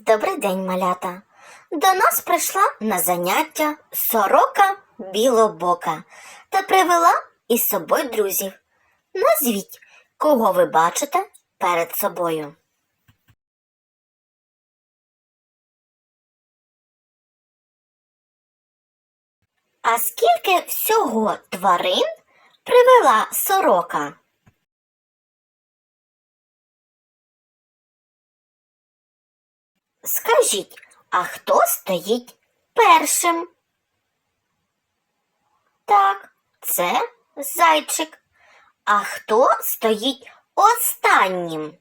Добрий день, малята. До нас прийшла на заняття сорока білобока та привела із собою друзів. Назвіть, кого ви бачите перед собою. А скільки всього тварин привела сорока? Скажіть, а хто стоїть першим? Так, це зайчик. А хто стоїть останнім?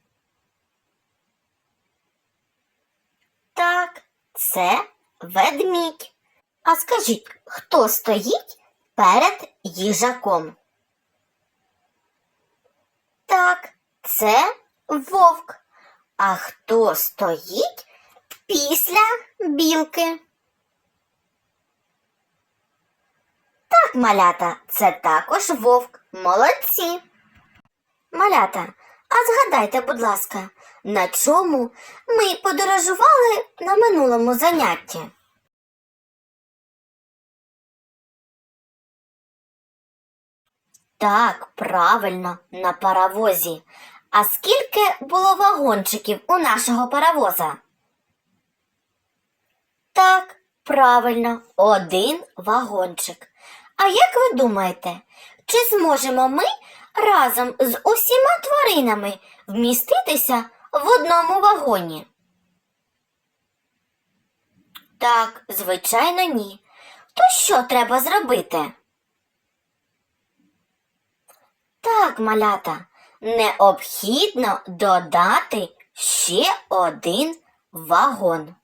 Так, це ведмідь. А скажіть, хто стоїть перед їжаком? Так, це вовк. А хто стоїть після білки? Так, малята, це також вовк. Молодці. Малята, а згадайте, будь ласка, на чому ми подорожували на минулому занятті? Так, правильно, на паровозі. А скільки було вагончиків у нашого паровоза? Так, правильно, один вагончик. А як ви думаєте, чи зможемо ми разом з усіма тваринами вміститися в одному вагоні? Так, звичайно, ні. То що треба зробити? Так, малята, необхідно додати ще один вагон.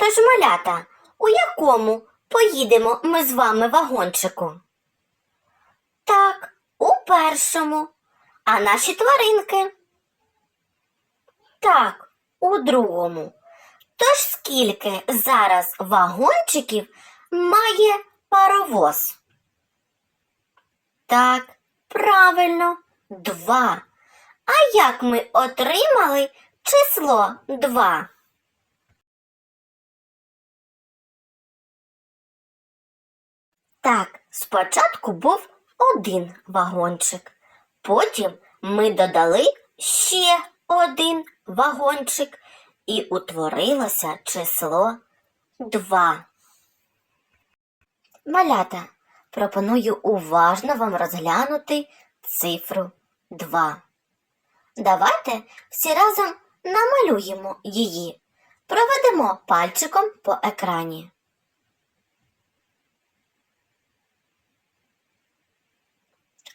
Тож, малята, у якому поїдемо ми з вами вагончику? Так, у першому. А наші тваринки? Так, у другому. Тож скільки зараз вагончиків має паровоз? Так, правильно, два. А як ми отримали число два? Так, спочатку був один вагончик. Потім ми додали ще один вагончик і утворилося число два. Малята, пропоную уважно вам розглянути цифру 2. Давайте всі разом намалюємо її. Проведемо пальчиком по екрані.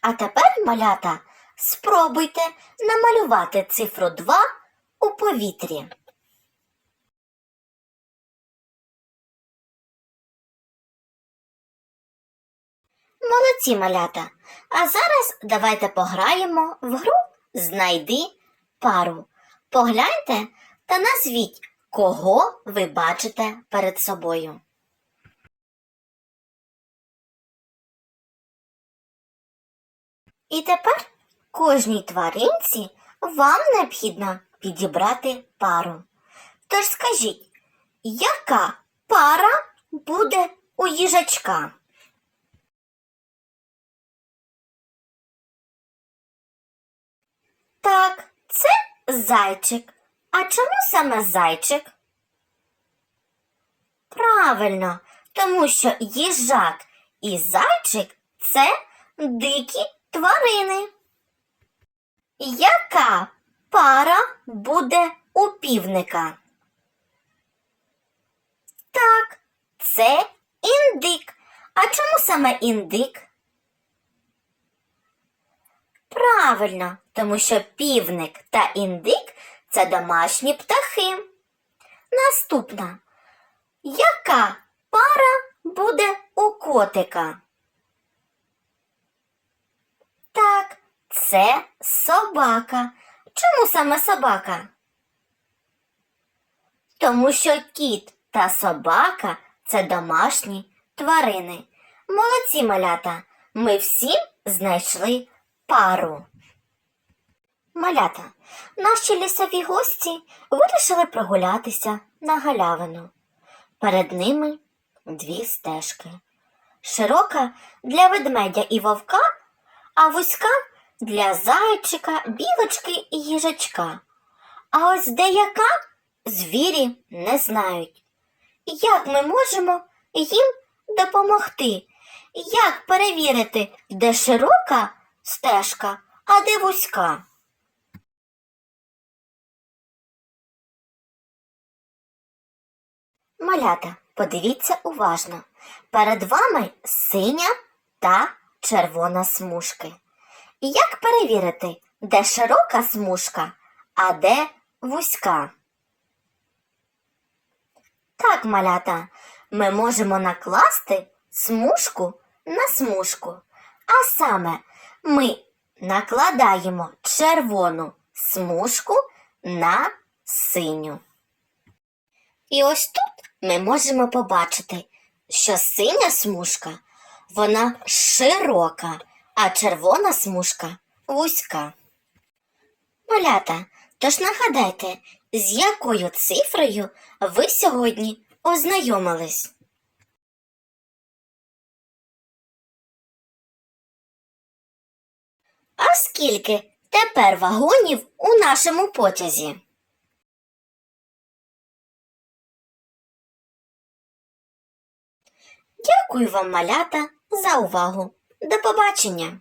А тепер, малята, спробуйте намалювати цифру 2 у повітрі. Молодці малята. А зараз давайте пограємо в гру Знайди пару. Погляньте та назвіть, кого ви бачите перед собою. І тепер кожній тваринці вам необхідно підібрати пару. Тож скажіть, яка пара буде у їжачка? Так, це зайчик. А чому саме зайчик? Правильно, тому що їжак і зайчик це дикі тварини. Яка пара буде у півника? Так, це індик. А чому саме індик? Правильно, тому що півник та індик це домашні птахи. Наступна. Яка пара буде у котика? Так, це собака. Чому саме собака? Тому що кіт та собака це домашні тварини. Молодці малята, ми всі знайшли пару. Малята, наші лісові гості вирішили прогулятися на галявину. Перед ними дві стежки. Широка для ведмедя і вовка, а вузька для зайчика, білочки і їжачка. А ось деяка звірі не знають. Як ми можемо їм допомогти? Як перевірити, де широка стежка, а де вузька? Малята, подивіться уважно. Перед вами синя та червона смужки. Як перевірити, де широка смужка, а де вузька? Так, малята, ми можемо накласти смужку на смужку. А саме ми накладаємо червону смужку на синю. І ось тут ми можемо побачити, що синя смужка вона широка, а червона смужка вузька. Малята, тож нагадайте, з якою цифрою ви сьогодні ознайомились? А скільки тепер вагонів у нашому потязі? Дякую вам, малята, за увагу. До побачення!